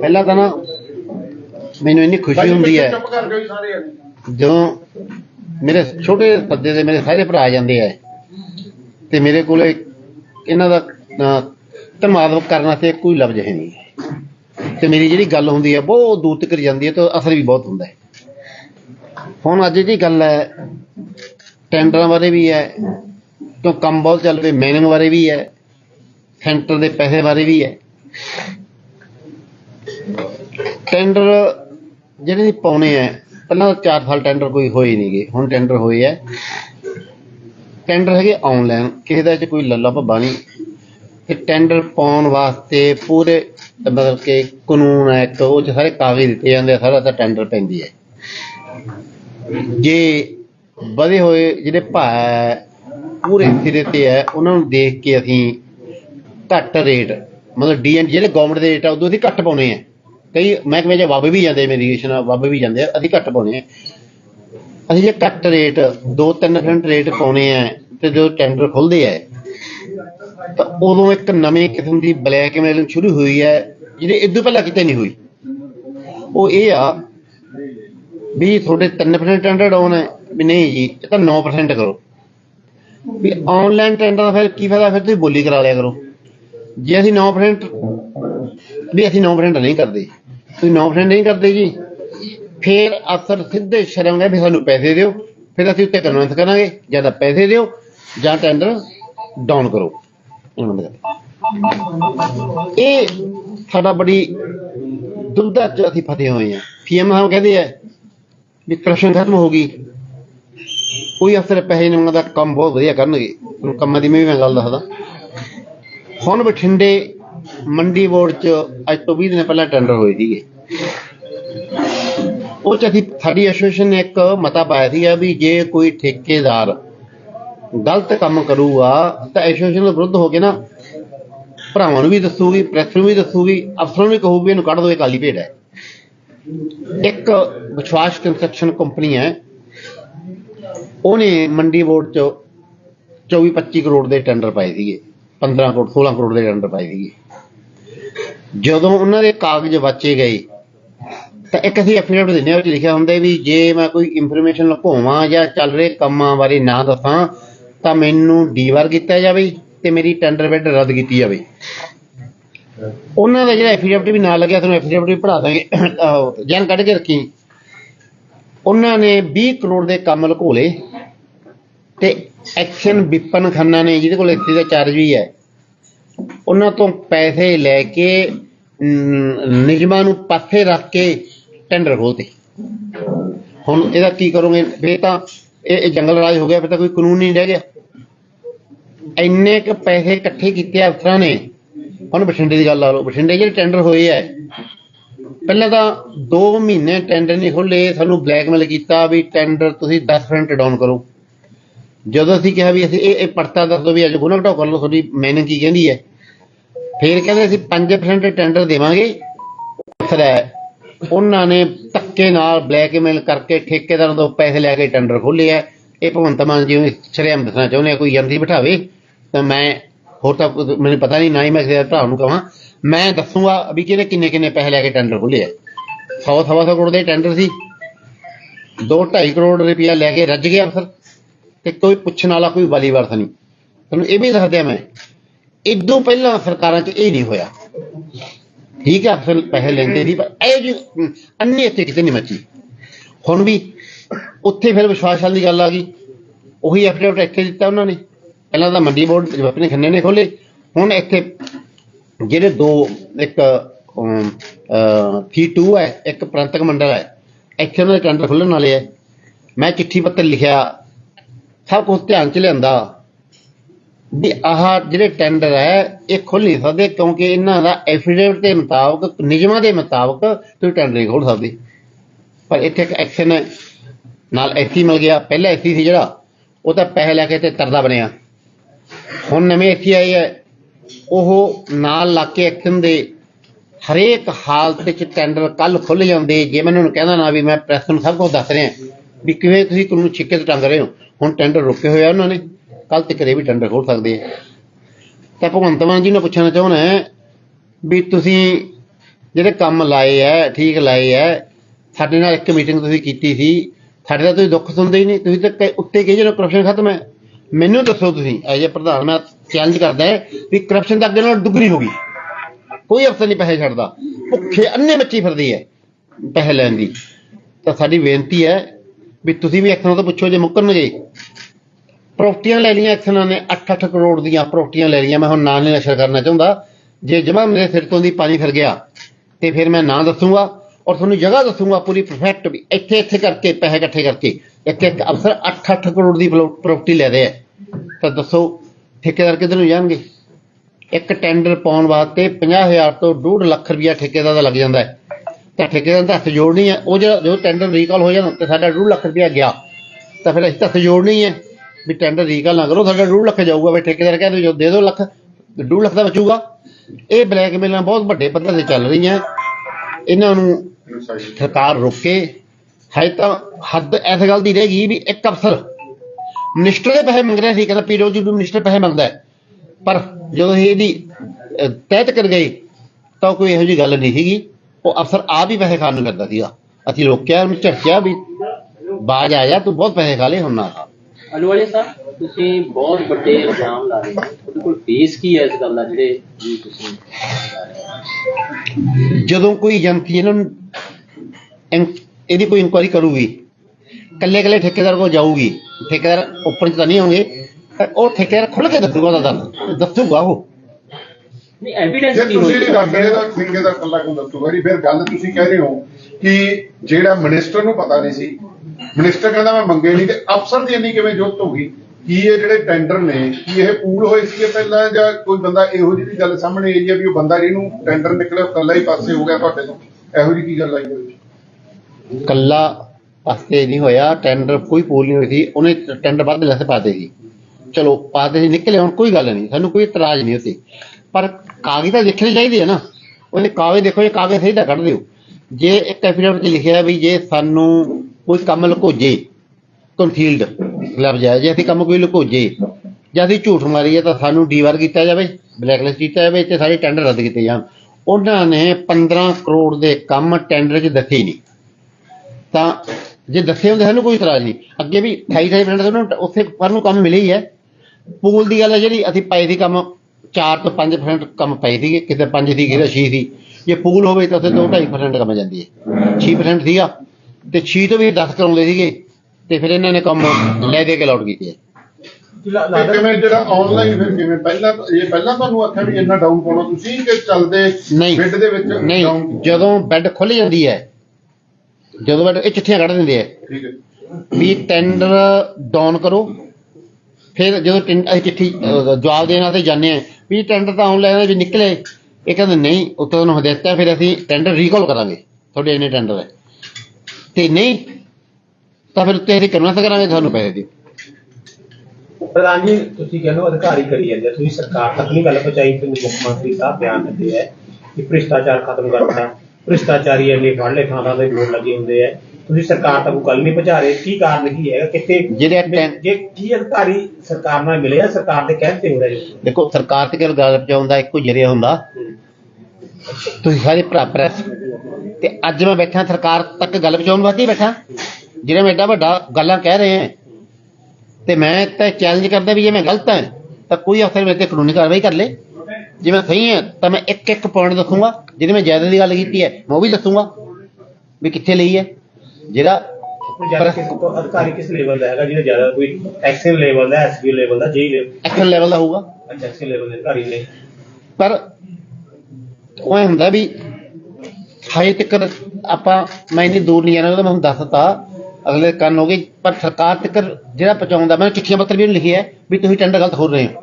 ਪਹਿਲਾਂ ਤਾਂ ਨਾ ਮੈਨੂੰ ਇੰਨੀ ਖੁਸ਼ੀ ਹੁੰਦੀ ਹੈ ਚੁੱਪ ਕਰ ਗਏ ਸਾਰੇ ਜਦੋਂ ਮੇਰੇ ਛੋਟੇ ਸੱਦੇ ਦੇ ਮੇਰੇ ਸਾਰੇ ਭਰਾ ਜਾਂਦੇ ਆ ਤੇ ਮੇਰੇ ਕੋਲੇ ਇਹਨਾਂ ਦਾ ਧੰਨਵਾਦ ਕਰਨ ਵਾਸਤੇ ਕੋਈ ਲਫ਼ਜ਼ ਹੈ ਨਹੀਂ ਤੇ ਮੇਰੀ ਜਿਹੜੀ ਗੱਲ ਹੁੰਦੀ ਹੈ ਬਹੁਤ ਦੂਰ ਤੱਕ ਜਾਂਦੀ ਹੈ ਤੇ ਅਸਰ ਵੀ ਬਹੁਤ ਹੁੰਦਾ ਹੈ। ਹੁਣ ਅੱਜ ਦੀ ਗੱਲ ਹੈ ਟੈਂਡਰਾਂ ਬਾਰੇ ਵੀ ਹੈ ਕਿਉਂ ਕੰਮ ਬਹੁਤ ਚੱਲ ਪਏ ਮੈਨਿੰਗ ਬਾਰੇ ਵੀ ਹੈ ਸੈਂਟਰ ਦੇ ਪੈਸੇ ਬਾਰੇ ਵੀ ਹੈ। ਟੈਂਡਰ ਜਿਹੜੇ ਪਾਉਣੇ ਆ ਪਹਿਲਾਂ ਤਾਂ 4 ਸਾਲ ਟੈਂਡਰ ਕੋਈ ਹੋਏ ਨਹੀਂਗੇ ਹੁਣ ਟੈਂਡਰ ਹੋਏ ਆ ਟੈਂਡਰ ਹੈਗੇ ਆਨਲਾਈਨ ਕਿਸੇ ਦਾ ਚ ਕੋਈ ਲੱਲਾ ਭੱਬਾ ਨਹੀਂ ਤੇ ਟੈਂਡਰ ਪਾਉਣ ਵਾਸਤੇ ਪੂਰੇ ਮਤਲਬ ਕਿ ਕਾਨੂੰਨ ਹੈ ਉਹ ਚ ਸਾਰੇ ਕਾਗਜ਼ ਦਿੱਤੇ ਜਾਂਦੇ ਆ ਸਾਰਾ ਤਾਂ ਟੈਂਡਰ ਪੈਂਦੀ ਹੈ। ਜੇ ਵਧੇ ਹੋਏ ਜਿਹੜੇ ਭਾਅ ਹੈ, ਪੂਰੇ ਸਿਰੇ ਤੇ ਹੈ ਉਹਨਾਂ ਨੂੰ ਦੇਖ ਕੇ ਅਸੀਂ ਘੱਟ ਰੇਟ ਮਤਲਬ ਡੀਐਨ ਜਿਹੜੇ ਗਵਰਨਮੈਂਟ ਦੇ ਰੇਟ ਆ ਉਦੋਂ ਅਸੀਂ ਘੱਟ ਪਾਉਣੇ ਆ। ਕਈ ਮਹਿਕਮੇ 'ਚ ਵਾਬੇ ਵੀ ਜਾਂਦੇ ਇਮੀਗ੍ਰੇਸ਼ਨ ਵਾਬੇ ਵੀ ਜਾਂਦੇ ਆ, ਅਸੀਂ ਘੱਟ ਪਾਉਣੇ ਆ। ਅਸੀਂ ਜੇ ਘੱਟ ਰੇਟ 2-3% ਰੇਟ ਪਾਉਣੇ ਆ ਤੇ ਜਦੋਂ ਟੈਂਡਰ ਖੁੱਲਦੇ ਆ, ਤਾਂ ਉਦੋਂ ਇੱਕ ਨਵੇਂ ਕਿਸਮ ਦੀ ਬਲੈਕਮੇਲਿੰਗ ਸ਼ੁਰੂ ਹੋਈ ਹੈ, ਜਿਹਦੇ ਇਦੋਂ ਪਹਿਲਾਂ ਕਿਤੇ ਨਹੀਂ ਹੋਈ। ਉਹ ਇਹ ਆ ਵੀ ਤੁਹਾਡੇ 3% ਟੈਂਡਰ ਡਾਊਨ ਹੈ, ਵੀ ਨਹੀਂ ਜੀ, ਇਹ ਤਾਂ 9% ਕਰੋ। ਵੀ ਆਨਲਾਈਨ ਟੈਂਡਰ ਦਾ ਫਿਰ ਕੀ ਫਾਇਦਾ, ਫਿਰ ਤੁਸੀਂ ਬੋਲੀ ਕਰਾ ਲਿਆ ਕਰੋ। ਜੇ ਅਸੀਂ 9% ਵੀ ਅਸੀਂ 9% ਨਹੀਂ ਕਰਦੇ। ਤੁਸੀਂ 9% ਨਹੀਂ ਕਰਦੇ ਜੀ। ਫਿਰ ਅਫਸਰ ਸਿੱਧੇ ਸ਼ਰਮ ਹੈ ਵੀ ਸਾਨੂੰ ਪੈਸੇ ਦਿਓ। ਫਿਰ ਅਸੀਂ ਉੱਤੇ ਕਨਵਿੰਸ ਕਰਾਂਗੇ, ਜਾਂ ਤਾਂ ਪੈਸੇ ਦਿਓ, ਜਾਂ ਟੈਂਡਰ ਡਾਊਨ ਕਰੋ। ਇਹ ਬੰਦ ਇਹ ਸਾਡਾ ਬੜੀ ਦੁਬਦਾ ਚ ਅਸੀਂ ਫਸੇ ਹੋਏ ਆ ਪੀਐਮ ਸਾਹਿਬ ਕਹਿੰਦੇ ਆ ਵੀ ਕਰਪਸ਼ਨ ਖਤਮ ਹੋ ਗਈ। ਕੋਈ ਅਫਸਰ ਪੈਸੇ ਨਹੀਂ ਮੰਗਦਾ ਕੰਮ ਬਹੁਤ ਵਧੀਆ ਕਰਨਗੇ। ਹੁਣ ਕੰਮਾਂ ਦੀ ਮੈਂ ਵੀ ਮੈਂ ਗੱਲ ਦੱਸਦਾ। ਹੁਣ ਬਠਿੰਡੇ ਮੰਡੀ ਬੋਰਡ ਚ ਅੱਜ ਤੋਂ 20 ਦਿਨ ਪਹਿਲਾਂ ਟੈਂਡਰ ਹੋਏ ਸੀਗੇ। ਉਹ ਚ ਅਸੀਂ ਸਾਡੀ ਐਸੋਸੀਏਸ਼ਨ ਨੇ ਇੱਕ ਮਤਾ ਪਾਇਆ ਸੀਗਾ ਵੀ ਜੇ ਕੋਈ ਠੇਕੇਦਾਰ ਗਲਤ ਕੰਮ ਕਰੂਗਾ, ਤਾਂ ਐਸੋਸੀਏਸ਼ਨ ਦੇ ਵਿਰੁੱਧ ਹੋ ਕੇ ਨਾ ਭਰਾਵਾਂ ਨੂੰ ਵੀ ਦੱਸੂਗੀ ਪ੍ਰੈਸ ਨੂੰ ਵੀ ਦੱਸੂਗੀ, ਅਫਸਰਾਂ ਨੂੰ ਵੀ ਕਹੂਗੀ ਇਹਨੂੰ ਕੱਢ ਦਿਓ ਇਹ ਕਾਲੀ ਭੇਡ ਹੈ। ਇੱਕ ਵਿਸ਼ਵਾਸ ਕੰਸਟਰਕਸ਼ਨ ਕੰਪਨੀ ਹੈ। ਉਹਨੇ ਮੰਡੀ ਬੋਰਡ ਚ 24 25 ਕਰੋੜ ਦੇ ਟੈਂਡਰ ਪਾਏ ਸੀਗੇ 15 ਕਰੋੜ 16 ਕਰੋੜ ਦੇ ਟੈਂਡਰ ਪਾਏ ਸੀਗੇ। ਜਦੋਂ ਉਹਨਾਂ ਦੇ ਕਾਗਜ਼ ਵਾਚੇ ਗਏ ਤਾਂ ਇੱਕ ਅਸੀਂ ਐਫੀਡੇਵਿਟ ਦਿੰਦੇ ਹਾਂ ਉਹ ਲਿਖਿਆ ਹੁੰਦਾ ਵੀ ਜੇ ਮੈਂ ਕੋਈ ਇਨਫੋਰਮੇਸ਼ਨ ਲੁਕਾਵਾਂ ਜਾਂ ਚੱਲ ਰਹੇ ਕੰਮਾਂ ਬਾਰੇ ਨਾ ਦੱਸਾਂ ਤਾਂ ਮੈਨੂੰ ਡੀਵਾਰ ਕੀਤਾ ਜਾਵੇ ਤੇ ਮੇਰੀ ਟੈਂਡਰ ਬਿੱਡ ਰੱਦ ਕੀਤੀ ਜਾਵੇ। ਉਹਨਾਂ ਦਾ ਜਿਹੜਾ ਐਫੀਡੇਵਿਟ ਵੀ ਨਾਲ ਲੱਗਿਆ ਤੁਹਾਨੂੰ ਐਫੀਡੇਵਿਟ ਵੀ ਪੜਾ ਦਾਂਗੇ। ਆਹੋ, ਕੱਢ ਕੇ ਰੱਖੀ। ਉਹਨਾਂ ਨੇ 20 ਕਰੋੜ ਦੇ ਕੰਮ ਲੁਕੋਲੇ ਤੇ ਐਕਸ਼ਨ ਵਿਪਨ ਖੰਨਾ ਨੇ ਜਿਹਦੇ ਕੋਲ ਇੱਥੇ ਦਾ ਚਾਰਜ ਵੀ ਹੈ ਉਹਨਾਂ ਤੋਂ ਪੈਸੇ ਲੈ ਕੇ ਨਿਯਮਾਂ ਨੂੰ ਪਾਸੇ ਰੱਖ ਕੇ ਟੈਂਡਰ ਖੋਲਤੇ। ਹੁਣ ਇਹਦਾ ਕੀ ਕਰੋਗੇ? ਫੇਰ ਤਾਂ ਇਹ ਜੰਗਲ ਰਾਜ ਹੋ ਗਿਆ, ਫਿਰ ਤਾਂ ਕੋਈ ਕਾਨੂੰਨ ਨਹੀਂ ਰਹਿ ਗਿਆ। ਇੰਨੇ ਕ ਪੈਸੇ ਇਕੱਠੇ ਕੀਤੇ ਅਫਸਰਾਂ ਨੇ। ਹੁਣ ਬਠਿੰਡੇ ਦੀ ਗੱਲ ਲਾ ਲਓ। ਬਠਿੰਡੇ ਜਿਹੜੇ ਟੈਂਡਰ ਹੋਏ ਆ, ਪਹਿਲਾਂ ਤਾਂ 2 ਮਹੀਨੇ ਟੈਂਡਰ ਨਹੀਂ ਖੋਲੇ ਸਾਨੂੰ ਬਲੈਕਮੇਲ ਕੀਤਾ ਵੀ ਟੈਂਡਰ ਤੁਸੀਂ 10% ਡਾਊਨ ਕਰੋ। ਜਦੋਂ ਅਸੀਂ ਕਿਹਾ ਵੀ ਅਸੀਂ ਇਹ ਇਹ ਪੜਤਾ ਦੱਸ ਦਿਓ ਵੀ ਅੱਜ ਗੁਨਾ ਘਟਾਓ ਕਰ ਲਓ। ਤੁਹਾਡੀ ਮੈਨਿੰਗ ਕੀ ਕਹਿੰਦੀ ਹੈ? ਫਿਰ ਕਹਿੰਦੇ ਅਸੀਂ 5% ਟੈਂਡਰ ਦੇਵਾਂਗੇ। ਅਫਸਰ ਉਹਨਾਂ ਨੇ ਧੱਕੇ ਨਾਲ ਬਲੈਕਮੇਲ ਕਰਕੇ ਠੇਕੇਦਾਰਾਂ ਤੋਂ ਪੈਸੇ ਲੈ ਕੇ ਟੈਂਡਰ ਖੋਲ੍ਹੇ ਇਹ ਭਗਵੰਤ ਮਾਨ ਜੀ ਨੂੰ ਸ਼ਰੇਆਮ ਦੱਸਣਾ ਚਾਹੁੰਦੇ ਆ, ਕੋਈ ਯੰਤਰੀ ਬਿਠਾਵੇ। ਤਾਂ ਮੈਂ ਹੋਰ ਤਾਂ ਮੈਨੂੰ ਪਤਾ ਨਹੀਂ, ਨਾ ਹੀ ਮੈਂ ਕਿਸੇ ਭਰਾ ਨੂੰ ਕਹਾਂ। ਮੈਂ ਦੱਸੂਗਾ ਵੀ ਕਿਹਨੇ ਕਿੰਨੇ ਕਿੰਨੇ ਪੈਸੇ ਲੈ ਕੇ ਟੈਂਡਰ ਖੋਲਿਆ ਆ। 100 ਸਵਾ ਸੌ ਕਰੋੜ ਦੇ ਟੈਂਡਰ ਸੀ। 2.5 ਕਰੋੜ ਰੁਪਇਆ ਲੈ ਕੇ ਰੱਜ ਗਿਆ ਅਫਸਰ। ਤੇ ਕੋਈ ਪੁੱਛਣ ਵਾਲਾ, ਕੋਈ ਵਾਲੀ ਵਾਰਸ ਨਹੀਂ। ਤੁਹਾਨੂੰ ਇਹ ਵੀ ਦੱਸਦਿਆ ਮੈਂ। ਇਦੋਂ ਪਹਿਲਾਂ ਸਰਕਾਰਾਂ 'ਚ ਇਹ ਨਹੀਂ ਹੋਇਆ। ਠੀਕ ਹੈ ਅਫਸਰ ਪੈਸੇ ਲੈਂਦੇ ਨਹੀਂ, ਪਰ ਇਹ ਜੀ ਅੰਨੇ ਇੱਥੇ ਕਿਤੇ ਨਹੀਂ ਮੱਚੀ। ਹੁਣ ਵੀ ਉੱਥੇ ਫਿਰ ਵਿਸ਼ਵਾਸ ਵਾਲੀ ਦੀ ਗੱਲ ਆ ਗਈ। ਉਹੀ ਐਫੀਡੇਵਿਟ ਇੱਥੇ ਦਿੱਤਾ ਉਹਨਾਂ ਨੇ। ਪਹਿਲਾਂ ਤਾਂ ਮੰਡੀ ਬੋਰਡ ਆਪਣੇ ਖੰਨੇ ਨੇ ਖੋਲੇ ਹੁਣ ਇੱਥੇ ਜਿਹੜੇ ਦੋ, ਇੱਕ ਫੀ 2 ਹੈ ਇੱਕ ਪ੍ਰਾਂਤਕ ਮੰਡਲ ਹੈ ਇੱਥੇ ਉਹਨਾਂ ਦੇ ਟੈਂਡਰ ਖੁੱਲਣ ਵਾਲੇ ਹੈ ਮੈਂ ਚਿੱਠੀ ਪੱਤਰ ਲਿਖਿਆ। ਸਭ ਕੁਝ ਧਿਆਨ ਚ ਲਿਆਂਦਾ। ਵੀ ਆਹ ਜਿਹੜੇ ਟੈਂਡਰ ਹੈ, ਇਹ ਖੁੱਲ ਨਹੀਂ ਸਕਦੇ ਕਿਉਂਕਿ ਇਹਨਾਂ ਦਾ ਐਫੀਡੇਵਿਟ ਦੇ ਮੁਤਾਬਕ, ਨਿਯਮਾਂ ਦੇ ਮੁਤਾਬਕ ਤੁਸੀਂ ਟੈਂਡਰ ਨਹੀਂ ਖੋਲ ਸਕਦੇ। ਪਰ ਇੱਥੇ ਇੱਕ ਐਕਸ਼ਨ ਹੈ। ਨਾਲ ਐਸੀ ਮਿਲ ਗਿਆ। ਪਹਿਲਾਂ ਐਸੀ ਸੀ ਜਿਹੜਾ, ਉਹ ਤਾਂ ਪੈਸੇ ਲੈ ਕੇ ਤੇ ਤਰਦਾ ਬਣਿਆ। ਹੁਣ ਨਵੇਂ ਐਸੀ ਆਏ ਹੈ। ਉਹ ਨਾਲ ਲਾ ਕੇ ਐਕਸ਼ਨ ਦੇ ਹਰੇਕ ਹਾਲਤ ਵਿੱਚ ਟੈਂਡਰ ਕੱਲ ਖੁੱਲ ਜਾਂਦੇ। ਜੇ ਮੈਂ ਉਹਨਾਂ ਨੂੰ ਕਹਿੰਦਾ ਨਾ ਵੀ ਮੈਂ ਪ੍ਰੈਸ ਨੂੰ ਸਭ ਕੁਝ ਦੱਸ ਰਿਹਾ, ਵੀ ਕਿਵੇਂ ਤੁਸੀਂ ਤੁਹਾਨੂੰ ਛਿੱਕੇ ਤੇ ਟੰਗ ਰਹੇ ਹੋ? ਹੁਣ ਟੈਂਡਰ ਰੁਕੇ ਹੋਇਆ ਉਹਨਾਂ ਨੇ। ਕੱਲ ਤੱਕ ਇਹ ਵੀ ਟੈਂਡਰ ਖੋਲ ਸਕਦੇ ਆ। ਤਾਂ ਭਗਵੰਤ ਮਾਨ ਜੀ ਨੂੰ ਪੁੱਛਣਾ ਚਾਹੁੰਦਾ ਹੈ ਵੀ ਤੁਸੀਂ ਜਿਹੜੇ ਕੰਮ ਲਾਏ ਐ ਠੀਕ ਲਾਏ ਐ ਸਾਡੇ ਨਾਲ ਇੱਕ ਮੀਟਿੰਗ ਤੁਸੀਂ ਕੀਤੀ ਸੀ, ਸਾਡੇ ਦਾ ਤੁਸੀਂ ਦੁੱਖ ਸੁਣਦੇ ਹੀ ਨਹੀਂ, ਤੁਸੀਂ ਤਾਂ ਉੱਤੇ ਕਹੀ ਜਦੋਂ ਕਰਪਸ਼ਨ ਖਤਮ ਹੈ। ਮੈਨੂੰ ਦੱਸੋ ਤੁਸੀਂ ਐਜ ਪ੍ਰਧਾਨ ਮੈਂ ਚੈਲੰਜ ਕਰਦਾ ਵੀ ਕਰਪਸ਼ਨ ਤਾਂ ਅੱਗੇ ਨਾਲ ਦੁੱਗਣੀ ਹੋ ਗਈ। ਕੋਈ ਅਫਸਰ ਨਹੀਂ ਪੈਸੇ ਛੱਡਦਾ। ਭੁੱਖੇ ਅੰਨੇ ਮੱਛੀ ਫਿਰਦੀ ਹੈ ਪੈਸੇ ਲੈਣ ਦੀ। ਤਾਂ ਸਾਡੀ ਬੇਨਤੀ ਹੈ ਵੀ ਤੁਸੀਂ ਵੀ ਐਕਸ਼ਨਾਂ ਤੋਂ ਪੁੱਛੋ ਜੇ ਮੁੱਕਰਨਗੇ। ਪ੍ਰਾਪਰਟੀਆਂ ਲੈ ਲਈਆਂ ਇੱਥੇ ਉਹਨਾਂ ਨੇ 8-8 ਕਰੋੜ ਦੀਆਂ ਪ੍ਰਾਪਰਟੀਆਂ ਲੈ ਲਈਆਂ। ਮੈਂ ਹੁਣ ਨਾਂ ਨਹੀਂ ਨਸ਼ਰ ਕਰਨਾ ਚਾਹੁੰਦਾ। ਜੇ ਜਮਾ ਮੇਰੇ ਸਿਰ ਤੋਂ ਦੀ ਪਾਣੀ ਫਿਰ ਗਿਆ, ਤੇ ਫਿਰ ਮੈਂ ਨਾਂ ਦੱਸੂਗਾ ਔਰ ਤੁਹਾਨੂੰ ਜਗ੍ਹਾ ਦੱਸੂਗਾ ਪੂਰੀ ਪਰਫੈਕਟ ਵੀ ਇੱਥੇ ਇੱਥੇ ਕਰਕੇ, ਪੈਸੇ ਇਕੱਠੇ ਕਰਕੇ। ਇੱਕ ਇੱਕ ਅਫਸਰ 8-8 ਕਰੋੜ ਦੀ ਪ੍ਰਾਪਰਟੀ ਲੈ ਰਹੇ ਆ। ਤਾਂ ਦੱਸੋ, ਠੇਕੇਦਾਰ ਕਿੱਧਰ ਨੂੰ ਜਾਣਗੇ? ਇੱਕ ਟੈਂਡਰ ਪਾਉਣ ਵਾਸਤੇ 50000 ਤੋਂ 2.5 ਲੱਖ ਰੁਪਇਆ ਠੇਕੇਦਾਰ ਦਾ ਲੱਗ ਜਾਂਦਾ ਹੈ। ਤਾਂ ਠੇਕੇਦਾਰ ਦਾ ਹੱਥ ਜੋੜਨੀ ਹੈ। ਉਹ ਜਿਹੜਾ ਜੋ ਟੈਂਡਰ ਰੀਕਾਲ ਹੋ ਜਾਣਾ ਤੇ ਸਾਡਾ 2 ਲੱਖ ਰੁਪਇਆ ਗਿਆ, ਤਾਂ ਫਿਰ ਅਸੀਂ ਤਾਂ ਹੱਥ ਜੋੜਨੀ ਹੈ। ਵੀ ਟੈਂਡਰ ਰੀਕਾਲ ਨਾ ਕਰੋ ਸਾਡਾ 2 ਲੱਖ ਜਾਊਗਾ ਵੀ ਠੇਕੇਦਾਰ ਕਹਿੰਦੇ ਜੋ ਦੇ ਦਿਓ ਲੱਖ 2 ਲੱਖ ਦਾ ਬਚੂਗਾ। ਇਹ ਬਲੈਕਮੇਲਾਂ ਬਹੁਤ ਵੱਡੇ ਪੱਧਰ ਤੇ ਚੱਲ ਰਹੀਆਂ। ਇਹਨਾਂ ਨੂੰ ਸਰਕਾਰ ਰੋਕੇ। ਹੈ ਤਾਂ ਹੱਦ ਇਸ ਗੱਲ ਦੀ ਰਹਿ ਗਈ ਵੀ ਇੱਕ ਅਫਸਰ ਮਿਨਿਸਟਰ ਦੇ ਪੈਸੇ ਮੰਗ ਰਿਹਾ ਸੀ, ਕਹਿੰਦਾ ਪੀਡਬਲਯੂ ਨੂੰ ਮਿਨਿਸਟਰ ਪੈਸੇ ਮੰਗਦਾ ਪਰ ਜਦੋਂ ਇਹਦੀ ਤਹਿਤ ਕਰ ਗਏ, ਤਾਂ ਕੋਈ ਇਹੋ ਜਿਹੀ ਗੱਲ ਨਹੀਂ ਸੀਗੀ। ਉਹ ਅਫਸਰ ਆਪ ਹੀ ਪੈਸੇ ਖਾਣ ਨੂੰ ਕਰਦਾ ਸੀਗਾ। ਅਸੀਂ ਰੋਕਿਆ, ਉਹਨੂੰ ਝਟਕਿਆ ਵੀ, ਬਾਜ ਆ ਜਾ ਤੂੰ ਬਹੁਤ ਪੈਸੇ ਖਾ ਲਏ ਹੁਣ ਨਾ ਅਲਵਾਲੇ ਸਾਹਿਬ ਤੁਸੀਂ ਬਹੁਤ ਵੱਡੇ ਇਲਜ਼ਾਮ ਲਾ ਰਹੇ ਹੋ। ਤੁਹਾਡੇ ਕੋਲ ਬੇਸ ਕੀ ਹੈ ਇਸ ਗੱਲ ਦਾ ਜਿਹੜੇ ਵੀ ਤੁਸੀਂ? ਜਦੋਂ ਕੋਈ ਏਜੰਸੀ ਇਹਨਾਂ ਨੂੰ ਇਹਦੀ ਕੋਈ ਇਨਕੁਆਇਰੀ ਕਰੂਗੀ ਕੱਲੇ ਕੱਲੇ ਠੇਕੇਦਾਰ ਕੋਲ ਜਾਊਗੀ ਠੇਕੇਦਾਰ ਉੱਪਰ ਚ ਤਾਂ ਨਹੀਂ ਹੋਣਗੇ ਉਹ ਠੇਕੇਦਾਰ ਖੁੱਲ ਕੇ ਦੱਸੂਗਾ ਉਹਦਾ ਦਰਦ ਦੱਸੂਗਾ ਉਹ। ਨਹੀਂ ਐਵੀਡੈਂਸ ਜੇ ਕੀ ਤੁਸੀਂ ਹੋਈ ਦੱਸ ਰਹੇ ਤਾਂ ਠੇਕੇ ਦਾ ਕੱਲਾ ਕਿਉਂ ਦੱਸੂਗਾ? ਜੀ ਫਿਰ ਗੱਲ ਤੁਸੀਂ ਕਹਿ ਰਹੇ ਹੋ ਕਿ ਜਿਹੜਾ ਮਿਨਿਸਟਰ ਨੂੰ ਪਤਾ ਨਹੀਂ ਸੀ ਮਿਨਿਸਟਰ ਕਹਿੰਦਾ ਮੈਂ ਮੰਗੇ ਨਹੀਂ ਤੇ ਅਫਸਰ ਦੀ ਇੰਨੀ ਕਿਵੇਂ ਜੁੱਤ ਹੋ ਗਈ? ਕੀ ਇਹ ਜਿਹੜੇ ਟੈਂਡਰ ਨੇ, ਕੀ ਇਹ ਪੂਲ ਹੋਏ ਸੀਗੇ ਪਹਿਲਾਂ ਜਾਂ ਕੋਈ ਬੰਦਾ ਇਹੋ ਜਿਹੀ ਗੱਲ ਸਾਹਮਣੇ ਆਈ ਹੈ ਵੀ ਉਹ ਬੰਦਾ ਜਿਹਨੂੰ ਟੈਂਡਰ ਨਿਕਲਿਆ ਕੱਲਾ ਹੀ ਪਾਸੇ ਹੋ ਗਿਆ ਤੁਹਾਡੇ ਤੋਂ? ਇਹੋ ਜਿਹੀ ਕੀ ਗੱਲ ਆਈ ਹੋਈ? ਕੱਲਾ ਪਾਸੇ ਨਹੀਂ ਹੋਇਆ ਟੈਂਡਰ ਕੋਈ ਪੂਲ ਨਹੀਂ ਹੋਈ ਸੀ, ਉਹਨੇ ਟੈਂਡਰ ਵੱਧ ਲੈਸੇ ਪਾਤੇ ਸੀ ਚਲੋ ਪਾਤੇ ਸੀ, ਨਿਕਲੇ, ਹੁਣ ਕੋਈ ਗੱਲ ਨਹੀਂ, ਸਾਨੂੰ ਕੋਈ ਇਤਰਾਜ਼ ਨਹੀਂ ਉੱਤੇ ਪਰ ਕਾਗਜ਼ ਤਾਂ ਦੇਖਣੇ ਚਾਹੀਦੇ ਆ ਨਾ। ਉਹਨੇ ਕਾਗਜ਼ ਦੇਖੋ ਇਹ ਕਾਗਜ਼ ਸਹੀ ਤਾਂ ਕੱਢ ਦਿਓ। ਜੇ ਇੱਕ ਐਫੀਡੇਵਿਟ 'ਚ ਲਿਖਿਆ ਵੀ ਜੇ ਸਾਨੂੰ ਕੋਈ ਕੰਮ ਲੁਕੋਜੇ ਕਨਫੀਲਡ ਲੱਭ ਜਾਏ, ਜੇ ਅਸੀਂ ਕੰਮ ਕੋਈ ਲੁਕੋਜੇ, ਜਾਂ ਅਸੀਂ ਝੂਠ ਮਾਰੀਏ ਤਾਂ ਸਾਨੂੰ ਡੀਵਾਰ ਕੀਤਾ ਜਾਵੇ ਬਲੈਕਲਿਸਟ ਕੀਤਾ ਜਾਵੇ ਤੇ ਸਾਰੇ ਟੈਂਡਰ ਰੱਦ ਕੀਤੇ ਜਾਣ। ਉਹਨਾਂ ਨੇ 15 ਕਰੋੜ ਦੇ ਕੰਮ ਟੈਂਡਰ 'ਚ ਦੱਸੇ ਹੀ ਨਹੀਂ। ਤਾਂ ਜੇ ਦੱਸੇ ਹੁੰਦੇ ਸਾਨੂੰ ਕੋਈ ਇਤਰਾਜ਼ ਨਹੀਂ। ਅੱਗੇ ਵੀ 28 28 ਮਿੰਟ ਤੋਂ ਉੱਥੇ ਪਰ ਨੂੰ ਕੰਮ ਮਿਲੇ ਹੀ ਹੈ। ਪੂਲ ਦੀ ਗੱਲ ਹੈ ਜਿਹੜੀ ਅਸੀਂ ਪਾਏ ਸੀ ਕੰਮ 4 ਤੋਂ 5% ਕੰਮ ਪਏ ਸੀਗੇ ਕਿਤੇ 5 ਸੀ ਕਿਤੇ 6 ਸੀ। ਜੇ ਪੂਲ ਹੋਵੇ ਤਾਂ ਉੱਥੇ 2 2.5% ਕੰਮ ਜਾਂਦੀ ਹੈ। 6% ਸੀਗਾ। ਤੇ 6 ਤੋਂ ਵੀ 10 ਕਰਾਉਂਦੇ ਸੀਗੇ ਤੇ ਫਿਰ ਇਹਨਾਂ ਨੇ ਕੰਮ ਲੈ ਦੇ ਕੇ ਲੋਟ ਕੀਤੇ ਹੈ। ਤੇ ਕਿਵੇਂ ਜਿਹੜਾ ਆਨਲਾਈਨ ਫਿਰ ਕਿਵੇਂ? ਪਹਿਲਾਂ ਇਹ ਪਹਿਲਾਂ ਤੁਹਾਨੂੰ ਆਖਿਆ ਵੀ ਇੰਨਾ ਡਾਊਨ ਪਾਉਣਾ ਤੁਸੀਂ ਕਿ ਚੱਲਦੇ ਨਹੀਂ ਬਿੱਡ ਦੇ ਵਿੱਚ ਨਹੀਂ down? ਜਦੋਂ ਬੈੱਡ ਖੁੱਲ ਜਾਂਦੀ ਹੈ ਜਦੋਂ ਬੈੱਡ ਇਹ ਚਿੱਠੀਆਂ ਕੱਢ ਦਿੰਦੇ ਆ। ਠੀਕ ਹੈ। ਵੀ ਟੈਂਡਰ ਡਾਊਨ ਕਰੋ ਫਿਰ ਜਦੋਂ ਟੈਂ- ਅਸੀਂ ਚਿੱਠੀ ਅਹ, ਜਵਾਬ ਦੇਣ ਵਾਸਤੇ ਜਾਂਦੇ ਆ ਵੀ ਟੈਂਡਰ ਤਾਂ ਆਨਲਾਈਨ ਵੀ ਨਿਕਲੇ। ਇਹ ਕਹਿੰਦੇ ਨਹੀਂ ਉੱਥੇ ਤੁਹਾਨੂੰ ਹਦਾਇਤਾਂ ਫਿਰ ਅਸੀਂ ਟੈਂਡਰ ਰੀਕਾਲ ਕਰਾਂਗੇ। ਤੁਹਾਡੇ ਇੰਨੇ ਟੈਂਡਰ ਹੈ। ਤੇ ਨਹੀਂ ਤਾਂ ਫਿਰ ਉੱਤੇ ਅਸੀਂ ਕਰਨਾ ਕਰਾਂਗੇ ਤੁਹਾਨੂੰ ਪੈਸੇ ਦਿਓ ਪ੍ਰਧਾਨ ਜੀ ਤੁਸੀਂ ਕਹਿੰਦੇ ਹੋ ਅਧਿਕਾਰੀ ਕਰੀ ਜਾਂਦੇ ਆ, ਤੁਸੀਂ ਸਰਕਾਰ ਤੱਕ ਨਹੀਂ ਗੱਲ ਪਹੁੰਚਾਈ ਤੇ ਮੁੱਖ ਮੰਤਰੀ ਸਾਹਿਬ ਬਿਆਨ ਦਿੰਦੇ ਆ ਕਿ ਭ੍ਰਿਸ਼ਟਾਚਾਰ ਖਤਮ ਕਰਨਾ। ਭ੍ਰਿਸ਼ਟਾਚਾਰੀ ਇੰਨੇ ਫੜ ਲੈ ਥਾਂ ਥਾਂ ਤੇ ਬੋਰਡ ਲੱਗੇ ਹੁੰਦੇ ਆ। ਤੁਸੀਂ ਸਰਕਾਰ ਤੱਕ ਗੱਲ ਨਹੀਂ ਪਹੁੰਚਾ ਰਹੇ। ਕੀ ਕਾਰਨ ਕੀ ਹੈਗਾ? ਕਿੱਥੇ ਜਿਹੜੇ ਟੈਂ- ਜੇ ਕੀ ਅਧਿਕਾਰੀ ਸਰਕਾਰ ਨਾਲ ਮਿਲੇ ਆ ਸਰਕਾਰ ਦੇ ਕਹਿਣ ਤੇ ਹੋ ਰਿਹਾ ਜੀ ਦੇਖੋ ਸਰਕਾਰ ਤੇ ਗੱਲ ਗੱਲ ਪਹੁੰਚਾਉਣ ਦਾ ਇੱਕੋ ਜਰੀਆ ਹੁੰਦਾ। ਤੁਸੀਂ ਸਾਰੇ ਭਰਾ ਪ੍ਰੈਸ ਤੇ ਅੱਜ ਮੈਂ ਬੈਠਾ ਸਰਕਾਰ ਤੱਕ ਗੱਲ ਪਹੁੰਚਾਉਣ ਵਾਸਤੇ ਬੈਠਾ। ਜਿਹੜੇ ਮੈਂ ਐਡਾ ਵੱਡਾ ਗੱਲਾਂ ਕਹਿ ਰਹੇ ਹਾਂ ਤੇ ਮੈਂ ਤਾਂ ਚੈਲੰਜ ਕਰਦਾ ਵੀ ਜੇ ਮੈਂ ਗਲਤ ਹਾਂ ਤਾਂ ਕੋਈ ਅਫਸਰ ਮੇਰੇ ਤੇ ਕਾਨੂੰਨੀ ਕਾਰਵਾਈ ਕਰ ਲੇ। ਜੇ ਮੈਂ ਸਹੀ ਹਾਂ ਤਾਂ ਮੈਂ ਇੱਕ ਇੱਕ ਪੁਆਇੰਟ ਦੱਸੂਗਾ ਜਿਹਦੇ ਮੈਂ ਜਾਇਦਾਦ ਦੀ ਗੱਲ ਕੀਤੀ ਹੈ ਮੈਂ ਉਹ ਵੀ ਦੱਸੂਗਾ ਵੀ ਕਿੱਥੇ ਲਈ ਹੈ। ਜਿਹੜਾ ਅਧਿਕਾਰੀ ਕਿਸ ਲੈਵਲ ਦਾ ਹੈਗਾ ਜਿਹਦਾ ਜ਼ਿਆਦਾ ਕੋਈ ਐਕਸ਼ਨ ਲੈਵਲ ਦਾ ਐਸਪੀ ਲੈਵਲ ਦਾ ਜੀ ਲੈਵਲ ਐਕਸ਼ਨ ਲੈਵਲ ਦਾ ਹੋਊਗਾ। ਅੱਛਾ ਐਕਸ਼ਨ ਲੈਵਲ ਦੇ ਅਧਿਕਾਰੀ ਨੇ। ਪਰ ਉਹ ਹੁੰਦਾ ਵੀ ਹਾਏ ਤੱਕ ਆਪਾਂ ਮੈਂ ਇੰਨੀ ਦੂਰ ਨਹੀਂ ਜਾਣਾ ਉਹਦਾ ਮੈਂ ਹੁਣ ਦੱਸਤਾ ਅਗਲੇ ਕੰਨ ਹੋ ਗਏ ਪਰ ਸਰਕਾਰ ਤੱਕ ਜਿਹੜਾ ਪਹੁੰਚਾਉਂਦਾ ਮੈਂ ਚਿੱਠੀਆਂ ਪੱਤਰ ਵੀ ਉਹਨੂੰ ਲਿਖੀ ਹੈ ਵੀ ਤੁਸੀਂ ਟੈਂਡਰ ਗਲਤ ਹੋ ਰਹੇ ਹੋ।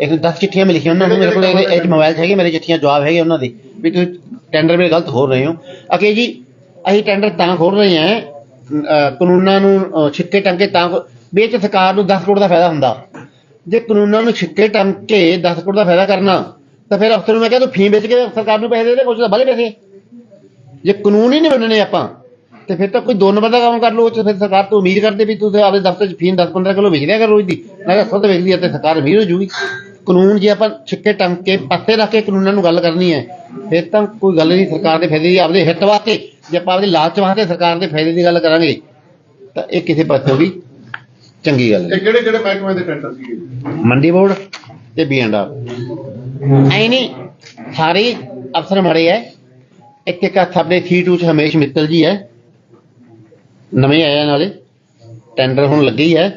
ਇੱਕ 10 ਚਿੱਠੀਆਂ ਮੈਂ ਲਿਖੀਆਂ ਉਹਨਾਂ ਨੂੰ ਮੇਰੇ ਕੋਲ ਇਹ ਮੋਬਾਈਲ ਹੈਗੇ ਮੇਰੇ ਚਿੱਠੀਆਂ ਜਵਾਬ ਹੈਗੇ ਉਹਨਾਂ ਦੇ ਵੀ ਤੁਸੀਂ ਟੈਂਡਰ ਮੇਰੇ ਗਲਤ ਹੋ ਰਹੇ ਹੋ। ਅਕੇ ਜੀ ਅਸੀਂ ਟੈਂਡਰ ਤਾਂ ਖੋਲ ਰਹੇ ਹਾਂ ਕਾਨੂੰਨਾਂ ਨੂੰ ਅਹ, ਛਿੱਕੇ ਟੰਗੇ ਤਾਂ ਖੋ- ਸਰਕਾਰ ਨੂੰ 10 ਕਰੋੜ ਦਾ ਫਾਇਦਾ ਹੁੰਦਾ। ਜੇ ਕਾਨੂੰਨਾਂ ਨੂੰ ਛਿੱਕੇ ਟੰਗ ਕੇ 10 ਕਰੋੜ ਦਾ ਫਾਇਦਾ ਕਰਨਾ ਤਾਂ ਫਿਰ ਅਫਸਰ ਨੂੰ ਮੈਂ ਕਿਹਾ ਤੂੰ ਫੀਮ ਵੇਚ ਕੇ ਸਰਕਾਰ ਨੂੰ ਪੈਸੇ ਦੇ ਦੇ ਕੁਝ ਤਾਂ ਬਾਲੇ ਪੈਸੇ। ਜੇ ਕਾਨੂੰਨ ਹੀ ਨਹੀਂ ਮੰਨਣੇ ਆਪਾਂ ਤੇ ਫਿਰ ਤਾਂ ਕੋਈ ਦੋ ਨੰਬਰ ਦਾ ਕੰਮ ਕਰ ਉਹ 'ਚ ਫਿਰ ਸਰਕਾਰ ਤੋਂ ਉਮੀਦ ਕਰਦੇ ਵੀ ਤੁਸੀਂ ਆਪਦੇ ਦਫ਼ਤਰ 'ਚ ਫੀਮ 10 15 ਕਿਲੋ ਵੇਚ ਦਿਆ ਕਰ ਰੋਜ਼ ਦੀ ਮੈਂ ਕਿਹਾ ਖੁਦ ਵੇਚ ਲਿਆ ਤੇ ਸਰਕਾਰ ਅਮੀਰ ਹੋ ਜੂਗੀ। ਕਾਨੂੰਨ ਜੇ ਆਪਾਂ ਛਿੱਕੇ ਟੰਗ ਕੇ ਪਾਸੇ ਰੱਖ ਕੇ ਕਾਨੂੰਨਾਂ ਨੂੰ ਗੱਲ ਕਰਨੀ ਹੈ ਫਿਰ ਤਾਂ ਕੋਈ ਗੱਲ ਨਹੀਂ ਸਰਕਾਰ ਦੇ ਫਾਇਦੇ ਦੀ ਆਪਦੇ ਹਿੱਤ ਵਾਸਤੇ ਜੇ ਆਪਾਂ ਆਪਦੇ ਲਾਲਚ ਵਾਸਤੇ ਸਰਕਾਰ ਦੇ ਫਾਇਦੇ ਦੀ ਗੱਲ ਕਰਾਂਗੇ ਤਾਂ ਇਹ ਕਿਸੇ ਪਾਸੇ ਵੀ ਚੰਗੀ ਗੱਲ ਹੈ। ਕਿਹੜੇ ਕਿਹੜੇ ਮਹਿਕਮੇ ਦੇ ਟੈਂਡਰ ਸੀਗੇ? ਮੰਡੀ ਬੋਰਡ ਤੇ ਬੀਐਨਆਰ ਐ ਨਹੀਂ ਸਾਰੇ ਅਫਸਰ ਮੜੇ ਐ। ਇੱਕ ਇੱਕ ਸਾਡੇ C2 ਚ ਹਮੇਸ਼ ਮਿੱਤਲ ਜੀ ਹੈ। ਨਵੇਂ ਆਏ ਆ ਨਾਲੇ। ਟੈਂਡਰ ਹੁਣ ਲੱਗੀ ਹੈ।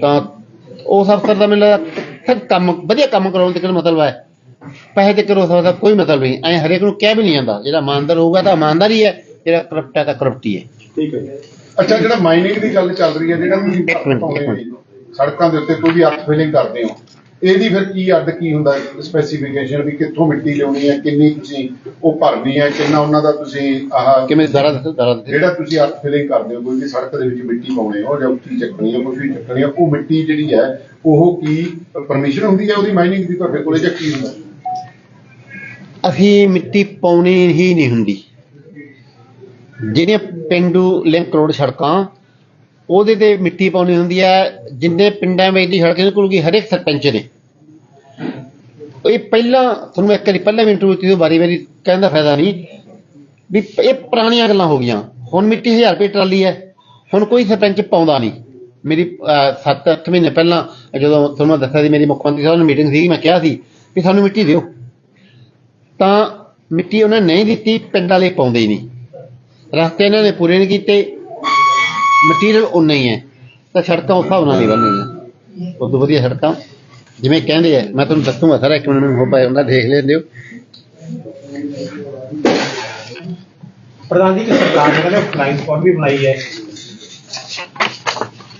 ਤਾਂ ਉਸ ਅਫਸਰ ਦਾ ਮੈਨੂੰ ਲੱਗਦਾ ਕੰਮ ਵਧੀਆ ਕੰਮ ਕਰਾਉਣ ਕਿਹੜਾ ਮਤਲਬ ਹੈ। ਪੈਸੇ ਤੇ ਕਰੋ ਸਕਦਾ ਕੋਈ ਮਤਲਬ ਨਹੀਂ। ਐ ਹਰੇਕ ਨੂੰ ਕਹਿ ਵੀ ਨਹੀਂ ਜਾਂਦਾ। ਜਿਹੜਾ ਇਮਾਨਦਾਰ ਹੋਊਗਾ ਤਾਂ ਇਮਾਨਦਾਰ ਹੀ ਹੈ ਜਿਹੜਾ ਕਰਪਟ ਹੈ ਤਾਂ ਕਰਪਟ ਹੀ ਹੈ। ਠੀਕ ਹੈ ਅੱਛਾ ਜਿਹੜਾ ਮਾਈਨਿੰਗ ਦੀ ਗੱਲ ਚੱਲ ਰਹੀ ਹੈ ਜਿਹੜਾ ਤੁਸੀਂ ਸੜਕਾਂ ਦੇ ਉੱਤੇ ਕੋਈ ਵੀ ਅਰਥ ਫਿਲਿੰਗ ਕਰਦੇ ਹੋ ਇਹਦੀ ਫਿਰ ਕੀ ਅੱਡ ਕੀ ਹੁੰਦਾ ਸਪੈਸੀਫਿਕੇਸ਼ਨ ਵੀ ਕਿੱਥੋਂ ਮਿੱਟੀ ਲਿਆਉਣੀ ਹੈ ਕਿੰਨੀ ਤੁਸੀਂ ਉਹ ਭਰਨੀ ਹੈ ਕਿੰਨਾ ਉਹਨਾਂ ਦਾ ਤੁਸੀਂ ਆਹ ਕਿਵੇਂ ਦਾਰਾ ਦੱਸੋ ਦਾਰਾ ਜਿਹੜਾ ਤੁਸੀਂ ਅਰਥ ਫਿਲਿੰਗ ਕਰਦੇ ਹੋ ਕੋਈ ਵੀ ਸੜਕ ਦੇ ਵਿੱਚ ਮਿੱਟੀ ਪਾਉਣੇ ਹੋ ਜਾਂ ਉੱਚੀ ਚੱਕਣੀ ਹੈ ਕੁਝ ਵੀ ਚੱਕਣੀ ਹੈ ਉਹ ਮਿੱਟੀ ਜਿਹੜੀ ਹੈ ਉਹ ਕੀ ਪਰਮਿਸ਼ਨ ਹੁੰਦੀ ਹੈ ਉਹਦੀ ਮਾਈਨਿੰਗ ਦੀ ਤੁਹਾਡੇ ਕੋਲੇ ਜਾਂ ਕੀ ਹੁੰਦਾ? ਅਸੀਂ ਮਿੱਟੀ ਪਾਉਣੀ ਹੀ ਨਹੀਂ ਹੁੰਦੀ। ਜਿਹੜੀਆਂ ਪਿੰਡੂ ਲਿੰਕ ਰੋਡ ਸੜਕਾਂ ਉਹਦੇ ਤੇ ਮਿੱਟੀ ਪਾਉਣੀ ਹੁੰਦੀ ਹੈ ਜਿੰਨੇ ਪਿੰਡਾਂ ਵਿੱਚ ਦੀ ਸੜਕ ਨਿਕਲੂਗੀ ਹਰੇਕ ਸਰਪੰਚ ਨੇ। ਇਹ ਪਹਿਲਾਂ, ਤੁਹਾਨੂੰ ਇੱਕ ਵਾਰੀ ਪਹਿਲਾਂ ਵੀ ਇੰਟਰਵਿਊ ਕੀਤੀ ਵਾਰੀ ਵਾਰੀ ਕਹਿਣ ਦਾ ਫਾਇਦਾ ਨਹੀਂ, ਵੀ ਇਹ ਪੁਰਾਣੀਆਂ ਗੱਲਾਂ ਹੋ ਗਈਆਂ। ਹੁਣ ਮਿੱਟੀ 1000 ਰੁਪਏ ਟਰਾਲੀ ਹੈ, ਹੁਣ ਕੋਈ ਸਰਪੰਚ ਪਾਉਂਦਾ ਨਹੀਂ। ਮੇਰੀ 7-8 ਮਹੀਨੇ ਪਹਿਲਾਂ ਜਦੋਂ ਤੁਹਾਨੂੰ ਮੈਂ ਦੱਸਿਆ ਸੀ, ਮੇਰੀ ਮੁੱਖ ਮੰਤਰੀ ਸਾਹਿਬ ਨਾਲ ਮੀਟਿੰਗ ਸੀ ਮੈਂ ਕਿਹਾ ਸੀ ਵੀ ਸਾਨੂੰ ਮਿੱਟੀ ਦਿਓ। ਤਾਂ ਮਿੱਟੀ ਉਹਨਾਂ ਨੇ ਨਹੀਂ ਦਿੱਤੀ, ਪਿੰਡ ਵਾਲੇ ਪਾਉਂਦੇ ਹੀ ਨਹੀਂ। ਰਸਤੇ ਇਹਨਾਂ ਨੇ ਪੂਰੇ ਨਹੀਂ ਕੀਤੇ ਮਟੀਰੀਅਲ ਉਨਾ ਹੀ ਹੈ। ਤਾਂ ਸੜਕਾਂ ਉਸ ਹਿਸਾਬ ਨਾਲ ਨਹੀਂ ਬਣਨੀਆਂ ਉਦੋਂ ਵਧੀਆ ਸੜਕਾਂ ਜਿਵੇਂ ਕਹਿੰਦੇ ਆ ਮੈਂ ਤੁਹਾਨੂੰ ਦੱਸੂਗਾ ਸਾਰਾ ਇੱਕ ਮਿੰਟ ਨੂੰ ਹੋ ਪਾਏ ਉਹਨਾਂ ਦੇਖ ਲੈਂਦੇ ਹੋ। ਪ੍ਰਧਾਨ ਜੀ ਸਰਕਾਰ ਨੇ ਕਹਿੰਦੇ ਫਲਾਈਂਗ ਸਪੌਟ ਵੀ ਬਣਾਈ ਹੈ।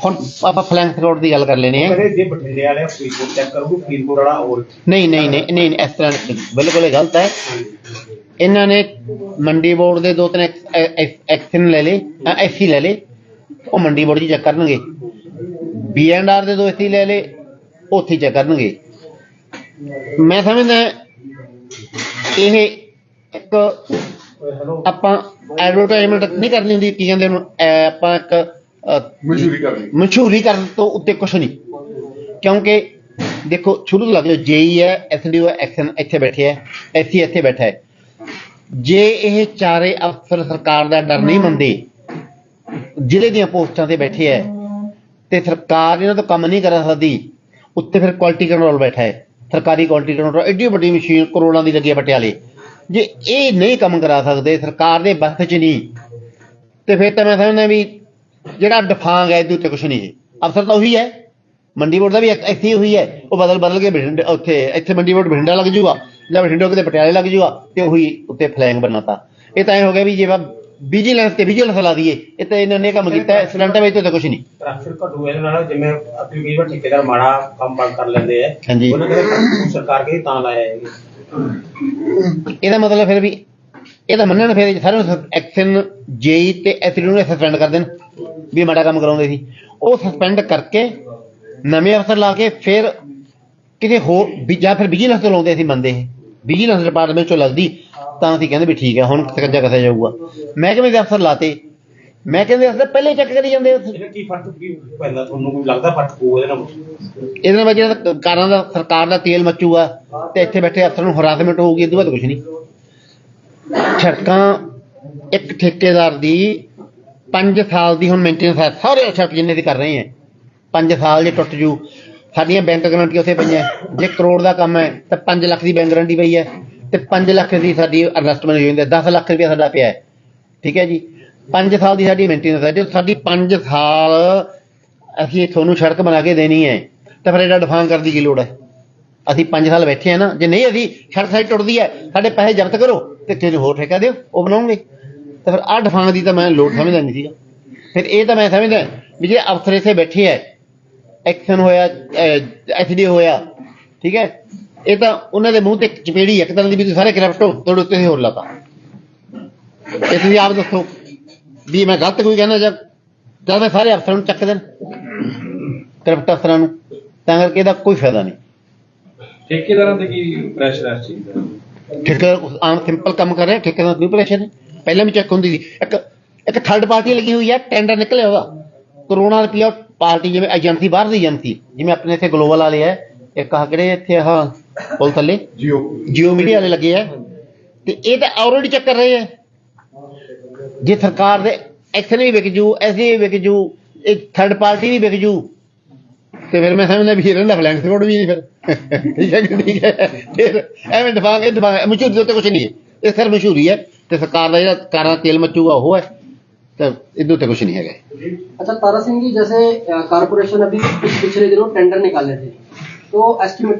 ਹੁਣ ਆਪਾਂ ਫਲੈਂਕ ਰੋਡ ਦੀ ਗੱਲ ਕਰ ਲੈਣੀ ਹੈ। ਕਹਿੰਦੇ ਜੇ ਬਠਿੰਡੇ ਵਾਲੇ ਫਰੀਦਕੋਟ ਚੈੱਕ ਕਰੋਗੇ ਫਰੀਦਕੋਟ ਵਾਲਾ ਹੋਰ। ਨਹੀਂ ਨਹੀਂ ਨਹੀਂ ਨਹੀਂ ਇਸ ਤਰ੍ਹਾਂ ਨਹੀਂ, ਬਿਲਕੁਲ ਇਹ ਗਲਤ ਹੈ। ਇਹਨਾਂ ਨੇ ਮੰਡੀ ਬੋਰਡ ਦੇ ਦੋ ਤਿੰਨ ਐਕਸ਼ਨ ਲੈ ਲੇ ਐਸੀ ਲੈ ਲੇ ਉਹ ਮੰਡੀ ਬੋਰਡ 'ਚ ਚੈੱਕ ਕਰਨਗੇ। ਬੀ ਐਂਡ ਆਰ ਦੇ ਦੋ ਐਸੀ ਲੈ ਲੇ ਉੱਥੇ ਚੈੱਕ ਕਰਨਗੇ। ਮੈਂ ਸਮਝਦਾ ਇਹ ਇੱਕ ਹੈਲੋ ਆਪਾਂ ਐਡਵਰਟਾਈਜ਼ਮੈਂਟ ਨਹੀਂ ਕਰਨੀ ਹੁੰਦੀ ਕੀ ਕਹਿੰਦੇ ਉਹਨੂੰ ਆਪਾਂ ਇੱਕ ਕਰਨੀ। ਮਸ਼ਹੂਰੀ ਕਰਨ ਤੋਂ ਉੱਤੇ ਕੁਝ ਨਹੀਂ। ਕਿਉਂਕਿ ਦੇਖੋ ਸ਼ੁਰੂ ਤੋਂ ਲੱਗ ਜਾਓ ਜੇਈ ਹੈ ਐਸਡੀਓ ਐਕਸ਼ਨ ਇੱਥੇ ਬੈਠੇ ਹੈ ਐਸੀ ਇੱਥੇ ਬੈਠਾ ਹੈ। ਜੇ ਇਹ ਚਾਰੇ ਅਫਸਰ ਸਰਕਾਰ ਦਾ ਡਰ ਨਹੀਂ ਮੰਨਦੇ ਜ਼ਿਲ੍ਹੇ ਦੀਆਂ ਪੋਸਟਾਂ ਤੇ ਬੈਠੇ ਹੈ ਤੇ ਸਰਕਾਰ ਇਹਨਾਂ ਤੋਂ ਕੰਮ ਨਹੀਂ ਕਰਾ ਸਕਦੀ ਉੱਤੇ ਫਿਰ ਕੁਆਲਿਟੀ ਕੰਟਰੋਲ ਬੈਠਾ ਹੈ ਸਰਕਾਰੀ ਕੁਆਲਿਟੀ ਕੰਟਰੋਲ ਐਡੀ ਵੱਡੀ ਮਸ਼ੀਨ ਕਰੋੜਾਂ ਦੀ ਲੱਗੀ ਹੈ ਪਟਿਆਲੇ ਜੇ ਇਹ ਨਹੀਂ ਕੰਮ ਕਰਾ ਸਕਦੇ ਸਰਕਾਰ ਦੇ ਬਸ 'ਚ ਨਹੀਂ ਤੇ ਫਿਰ ਤਾਂ ਮੈਂ ਸਮਝਦਾ ਵੀ ਜਿਹੜਾ ਡਫਾਂਗ ਹੈ ਇਹਦੇ ਉੱਤੇ ਕੁਝ ਨਹੀਂ ਹੈ ਅਫਸਰ ਤਾਂ ਉਹੀ ਹੈ ਮੰਡੀ ਬੋਰਡ ਦਾ ਵੀ ਇੱਕ ਇੱਥੇ ਹੀ ਉਹੀ ਹੈ ਉਹ ਬਦਲ ਬਦਲ ਕੇ ਬਠਿੰਡੇ ਉੱਥੇ ਇੱਥੇ ਮੰਡੀ ਬੋਰਡ ਬਠਿੰਡਾ ਲੱਗ ਜੂਗਾ ਜਾਂ ਬਠਿੰਡੇ ਕਿਤੇ ਪਟਿਆਲੇ ਲੱਗ ਜੂਗਾ ਤੇ ਉਹੀ ਉੱਤੇ ਫਲੈਂਗ ਬਣਾਤਾ ਇਹ ਤਾਂ ਐ ਹੋ ਗਿਆ ਵੀ ਜੇ ਵਾ ਵਿਜੀਲੈਂਸ ਤੇ ਵਿਜੀਲੈਂਸ ਲਾ ਦਈਏ। ਇਹ ਤਾਂ ਇਹਨਾਂ ਨੇ ਕੰਮ ਕੀਤਾ ਸਿਲੰਡਰ ਵਿੱਚ ਤਾਂ ਕੁਝ ਨਹੀਂ। ਟ੍ਰੈਫਿਕ ਘਟੂ ਇਹਦੇ ਨਾਲ ਜਿਵੇਂ ਆਪਣੀ ਕਈ ਵਾਰ ਠੇਕੇਦਾਰ ਮਾੜਾ ਕੰਮ ਬੰਦ ਕਰ ਲੈਂਦੇ ਆ। ਹਾਂਜੀ। ਉਹਨਾਂ ਨੇ ਸਰਕਾਰ ਕਹੀ ਤਾਂ ਲਾਇਆ ਹੈ ਇਹਦਾ ਮਤਲਬ ਫਿਰ ਵੀ ਇਹਦਾ ਮੰਨਣ ਫਿਰ ਸਾਰਿਆਂ ਨੂੰ ਐਕਸ਼ਨ ਜੇਈ ਤੇ ਐਸਡੀ ਨੂੰ ਸਸਪੈਂਡ ਕਰ ਦੇਣ ਵੀ ਮਾੜਾ ਕੰਮ ਕਰਾਉਂਦੇ ਸੀ। ਉਹ ਸਸਪੈਂਡ ਕਰਕੇ ਨਵੇਂ ਅਫਸਰ ਲਾ ਕੇ ਫਿਰ ਕਿਤੇ ਹੋਰ ਵੀ ਜਾਂ ਫਿਰ ਵਿਜੀਲੈਂਸ ਤੋਂ ਲਾਉਂਦੇ ਸੀ ਬੰਦੇ ਇਹ। ਵਿਜੀਲੈਂਸ ਡਿਪਾਰਟਮੈਂਟ ਚੋਂ ਲੱਗਦੀ ਤਾਂ ਅਸੀਂ ਕਹਿੰਦੇ ਵੀ ਠੀਕ ਹੈ ਹੁਣ ਸਕੰਜਾ ਕਸਿਆ ਜਾਊਗਾ। ਮੈਂ ਕਿਵੇਂ ਦੇ ਅਫਸਰ ਲਾਤੇ? ਮੈਂ ਕਹਿੰਦੇ ਅਫਸਰ ਪਹਿਲੇ ਚੈੱਕ ਕਰੀ ਜਾਂਦੇ ਉੱਥੇ। ਇਹਦਾ ਕੀ ਫ਼ਰਕ ਕੀ ਪੈਂਦਾ ਤੁਹਾਨੂੰ ਕੋਈ ਲੱਗਦਾ ਫ਼ਰਕ ਪਊ ਇਹਦੇ ਨਾਲ? ਇਹਦੇ ਨਾਲ ਜਿਹੜਾ ਕਾਰਾਂ ਦਾ ਸਰਕਾਰ ਦਾ ਤੇਲ ਮੱਚੂਗਾ ਤੇ ਇੱਥੇ ਬੈਠੇ ਅਫਸਰ ਨੂੰ ਹਰਾਸਮੈਂਟ ਹੋਊਗੀ ਇਹ ਤੋਂ ਬਾਅਦ ਕੁਝ ਨਹੀਂ। ਸੜਕਾਂ ਇੱਕ ਠੇਕੇਦਾਰ ਦੀ 5 ਸਾਲ ਦੀ ਹੁਣ ਮੇਨਟੇਨੈਂਸ ਹੈ ਸਾਰੇ ਸੜਕ ਜਿੰਨੇ ਦੀ ਕਰ ਰਹੇ ਹੈ 5 ਸਾਲ ਜੇ ਟੁੱਟ ਜੂ ਸਾਡੀਆਂ ਬੈਂਕ ਗਰੰਟੀ ਉੱਥੇ ਪਈਆਂ। ਜੇ ਕਰੋੜ ਦਾ ਕੰਮ ਹੈ, ਤਾਂ 5 ਲੱਖ ਦੀ ਬੈਂਕ ਗਰੰਟੀ ਪਈ ਹੈ ਤੇ 5 ਲੱਖ ਦੀ ਸਾਡੀ ਇਨਵੈਸਟਮੈਂਟ ਹੋਈ ਹੁੰਦੀ ਹੈ। 10 ਲੱਖ ਰੁਪਏ ਸਾਡਾ ਪਿਆ ਹੈ। ਠੀਕ ਹੈ ਜੀ? 5 ਸਾਲ ਦੀ ਸਾਡੀ ਮੇਨਟੇਨੈਂਸ ਹੈ। ਜੇ ਸਾਡੀ 5 ਸਾਲ ਅਸੀਂ ਤੁਹਾਨੂੰ ਸੜਕ ਬਣਾ ਕੇ ਦੇਣੀ ਹੈ, ਤਾਂ ਫਿਰ ਇਹਦਾ ਡਿਫਾਂਗ ਕਰਨ ਦੀ ਕੀ ਲੋੜ ਹੈ? ਅਸੀਂ 5 ਸਾਲ ਬੈਠੇ ਆ ਨਾ। ਜੇ ਨਹੀਂ ਅਸੀਂ ਸੜਕ ਸਾਈਡ ਟੁੱਟਦੀ ਹੈ, ਸਾਡੇ ਪੈਸੇ ਜ਼ਬਤ ਕਰੋ ਤੇ ਕਿਸੇ ਨੂੰ ਹੋਰ ਠੇਕਾ ਦਿਓ, ਉਹ ਬਣਾਉਣਗੇ। ਤਾਂ ਫਿਰ ਆਹ ਡਿਫਾਂਗ ਦੀ ਤਾਂ ਮੈਂ ਲੋੜ ਸਮਝਦਾ ਨਹੀਂ ਸੀਗਾ। ਫਿਰ ਇਹ ਤਾਂ ਮੈਂ ਸਮਝਦਾ ਵੀ ਜੇ ਅਫਸਰ ਇੱਥੇ ਬੈਠੇ ਹੈ ਐਕਸ਼ਨ ਹੋਇਆ ਐਚਡੀ ਹੋਇਆ ਠੀਕ ਹੈ? ਇਹ ਤਾਂ ਉਹਨਾਂ ਦੇ ਮੂੰਹ ਤੇ ਚਪੇੜੀ ਇੱਕ ਤਰ੍ਹਾਂ ਦੀ ਵੀ ਤੁਸੀਂ ਸਾਰੇ ਕਰਪਟ ਤੁਹਾਡੇ ਉੱਤੇ ਹੋਰ ਲਾਤਾ। ਇਹ ਤੁਸੀਂ ਆਪ ਦੱਸੋ ਵੀ ਮੈਂ ਗਲਤ ਕੋਈ ਕਹਿਣਾ ਜਾਂ ਜਾਂ ਮੈਂ ਸਾਰੇ ਅਫਸਰਾਂ ਨੂੰ ਚੱਕ ਦੇਣ ਕਰਪਟ ਅਫਸਰਾਂ ਨੂੰ ਤਾਂ ਕਰਕੇ ਇਹਦਾ ਕੋਈ ਫਾਇਦਾ ਨਹੀਂ। ਠੇਕੇਦਾਰਾਂ ਤੇ ਕੀ ਪ੍ਰੈਸ਼ਰ ਇਸ ਚੀਜ਼ ਠੇਕੇਦਾਰ ਆਮ ਸਿੰਪਲ ਕੰਮ ਕਰ ਰਿਹਾ ਠੇਕੇਦਾਰ ਕੋਈ ਪ੍ਰੈਸ਼ਰ ਨਹੀਂ। ਪਹਿਲਾਂ ਵੀ ਚੈੱਕ ਹੁੰਦੀ ਸੀ। ਇੱਕ ਇੱਕ ਥਰਡ ਪਾਰਟੀ ਲੱਗੀ ਹੋਈ ਹੈ ਟੈਂਡਰ ਨਿਕਲਿਆ ਉਹਦਾ। ਕਰੋਨਾ ਰੁਪਇਆ ਪਾਰਟੀ ਜਿਵੇਂ ਏਜੰਸੀ ਬਾਹਰ ਦੀ ਏਜੰਸੀ ਜਿਵੇਂ ਆਪਣੇ ਇੱਥੇ ਗਲੋਬਲ ਵਾਲੇ ਹੈ ਇੱਕ ਆ ਕਿਹੜੇ ਇੱਥੇ ਆਹ ਪੁਲ ਥੱਲੇ? ਜੀਓ ਜੀਓ ਮੀਡੀਆ ਵਾਲੇ ਲੱਗੇ ਆ। ਤੇ ਇਹ ਤਾਂ ਆਲਰੇਡੀ ਚੈੱਕ ਕਰ ਰਹੇ ਆ। ਜੇ ਸਰਕਾਰ ਦੇ ਇੱਥੇ ਵੀ ਵਿਕ ਜੂ ਐਸੀ ਵਿਕ ਜੂ ਇਹ ਥਰਡ ਪਾਰਟੀ ਵੀ ਵਿਕ ਜੂ ਤੇ ਫਿਰ ਮੈਂ ਸਮਝਦਾ ਵੀ ਇਹਨਾਂ ਦਾ ਫਲੈਂਕਸ ਕੋਡ ਵੀ ਨਹੀਂ ਫਿਰ। ਠੀਕ ਹੈ ਠੀਕ ਹੈ। ਫਿਰ ਐਵੇਂ ਦਫਾਂਗ ਦਫਾਂਗ ਮਸ਼ਹੂਰੀ ਉੱਤੇ ਕੁਝ ਨਹੀਂ ਹੈ। ਇਹ ਸਿਰਫ ਮਸ਼ਹੂਰੀ ਹੈ। ਤੇ ਸਰਕਾਰ ਦਾ ਜਿਹੜਾ ਕਾਰਾਂ ਤੇਲ ਮਚੂਗਾ ਉਹ ਹੈ। ਤਾਂ इधर तो कुछ नहीं है अच्छा तारा सिंह जी जैसे कारपोरेशन अभी पिछले दिनों टेंडर निकाले थे तो एस्टिमेट